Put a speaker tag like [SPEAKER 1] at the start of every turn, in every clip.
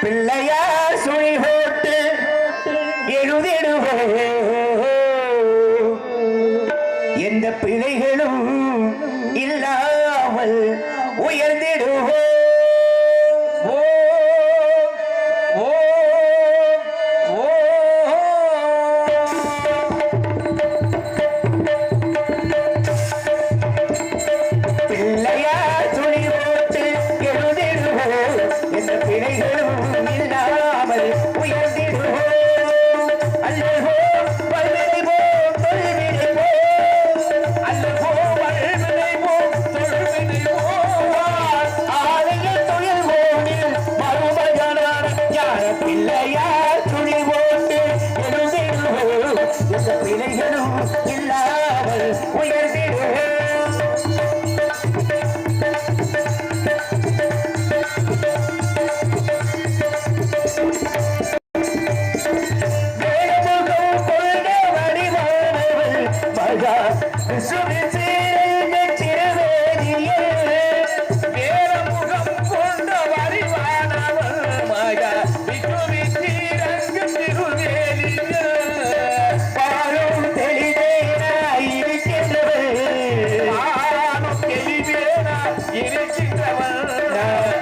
[SPEAKER 1] பிள்ளையார் சுழி போட்டு எழுதிடுவோம். எந்த பிழைகளும் இல்லாமல் உயர்ந்திடுவோம். பிள்ளையார் துணி போட்டு எழுதிடுவோம். எந்த பிழைகளும்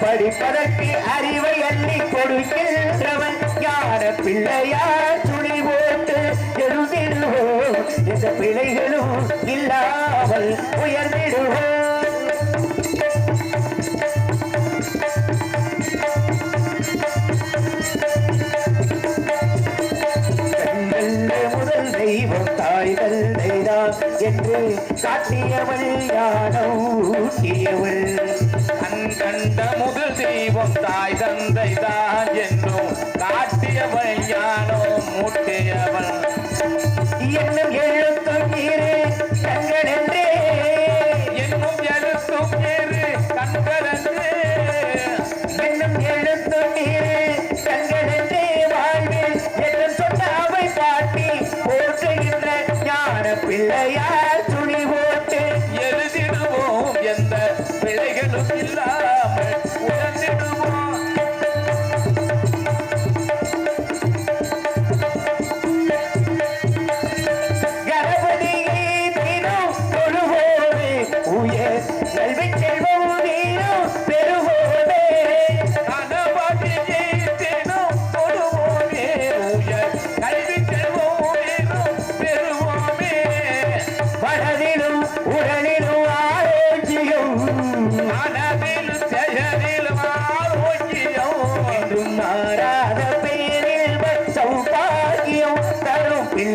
[SPEAKER 1] படிப்பதற்கு அறிவை அள்ளி கொடுக்கின்றவன். யார பிள்ளையார் துணிவோ உயர்ந்திடுவோம் எந்த பிழைகளும் இல்லாமல் உயர்ந்திடுவோம் தெய்வம் தாய் தந்தைதான் என்று காட்டியவள் யானோ ஊட்டியவள்
[SPEAKER 2] கண்கண்ட முதல் தெய்வம் தாய் தந்தைதான் என்றும் காட்டியவள் யானோ மூட்டியவள்
[SPEAKER 1] என்னும் எழுத்தும்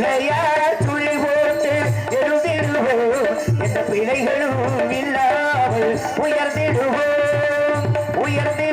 [SPEAKER 1] தரும் பிள்ளையார் துளி போட்டு எழுதிடுவோம். எந்த பிழைகளும் இல்லாமல் உயர்ந்திடுவோம். உயர்ந்திடுவோம்.